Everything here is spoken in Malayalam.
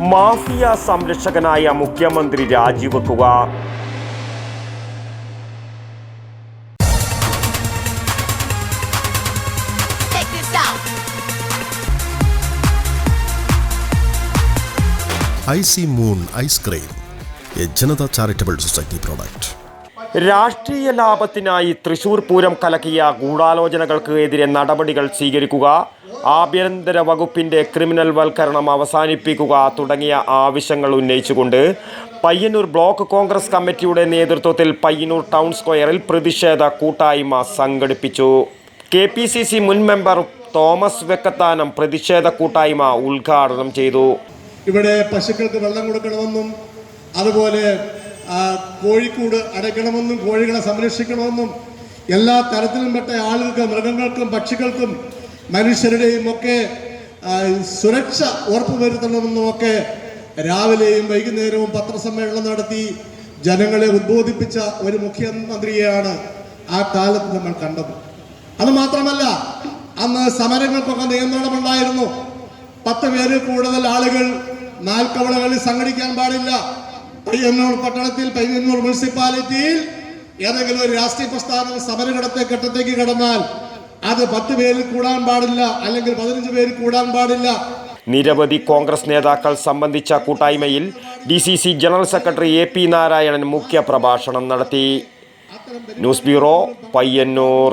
മാഫിയ സംരക്ഷകനായ മുഖ്യമന്ത്രി രാജിവെക്കുക. Icy moon ice cream a Janatha charitable society product. രാഷ്ട്രീയ ലാഭത്തിനായി തൃശൂർ പൂരം കലക്കിയ ഗൂഢാലോചനകൾക്ക് എതിരെ നടപടികൾ സ്വീകരിക്കുക. ആഭ്യന്തര വകുപ്പിന്റെ ക്രിമിനൽ വൽക്കരണം അവസാനിപ്പിക്കുക തുടങ്ങിയ ആവശ്യങ്ങൾ ഉന്നയിച്ചുകൊണ്ട് പയ്യന്നൂർ ബ്ലോക്ക് കോൺഗ്രസ് കമ്മിറ്റിയുടെ നേതൃത്വത്തിൽ പയ്യന്നൂർ ടൗൺ സ്ക്വയറിൽ പ്രതിഷേധ കൂട്ടായ്മ സംഘടിപ്പിച്ചു. കെ പി സി സി മുൻ മെമ്പർ തോമസ് വെക്കത്താനം പ്രതിഷേധ കൂട്ടായ്മ ഉദ്ഘാടനം ചെയ്തു. ഇവിടെ പശുക്കൾക്ക് വെള്ളം കൊടുക്കണമെന്നും അതുപോലെ കോഴിക്കൂട് അടയ്ക്കണമെന്നും കോഴികളെ സംരക്ഷിക്കണമെന്നും എല്ലാ തരത്തിലും പെട്ട ആളുകൾക്ക് മൃഗങ്ങൾക്കും പക്ഷികൾക്കും മനുഷ്യരുടെയും ഒക്കെ സുരക്ഷ ഉറപ്പുവരുത്തണമെന്നുമൊക്കെ രാവിലെയും വൈകുന്നേരവും പത്രസമ്മേളനം നടത്തി ജനങ്ങളെ ഉദ്ബോധിപ്പിച്ച ഒരു മുഖ്യമന്ത്രിയെയാണ് ആ കാലത്ത് നമ്മൾ കണ്ടത്. അത് മാത്രമല്ല അന്ന് സമരങ്ങൾക്കൊക്കെ നിയന്ത്രണമുണ്ടായിരുന്നു. പത്ത് പേര് കൂടുതൽ ആളുകൾ നാൽക്കവളകളിൽ സംഘടിക്കാൻ പാടില്ല. പയ്യന്നൂർ പട്ടണത്തിൽ പയ്യന്നൂർ മുനിസിപ്പാലിറ്റിയിൽ ഏതെങ്കിലും ഒരു രാഷ്ട്രീയ പ്രസ്ഥാനം സമരഘടത്തെ ഘട്ടത്തേക്ക് കടന്നാൽ അത് പത്ത് പേരിൽ കൂടാൻ പാടില്ല അല്ലെങ്കിൽ പതിനഞ്ച് പേരിൽ കൂടാൻ പാടില്ല. നിരവധി കോൺഗ്രസ് നേതാക്കൾ സംബന്ധിച്ച കൂട്ടായ്മയിൽ D C C general secretary A P Narayanan മുഖ്യ പ്രഭാഷണം നടത്തി. News bureau Payyanur.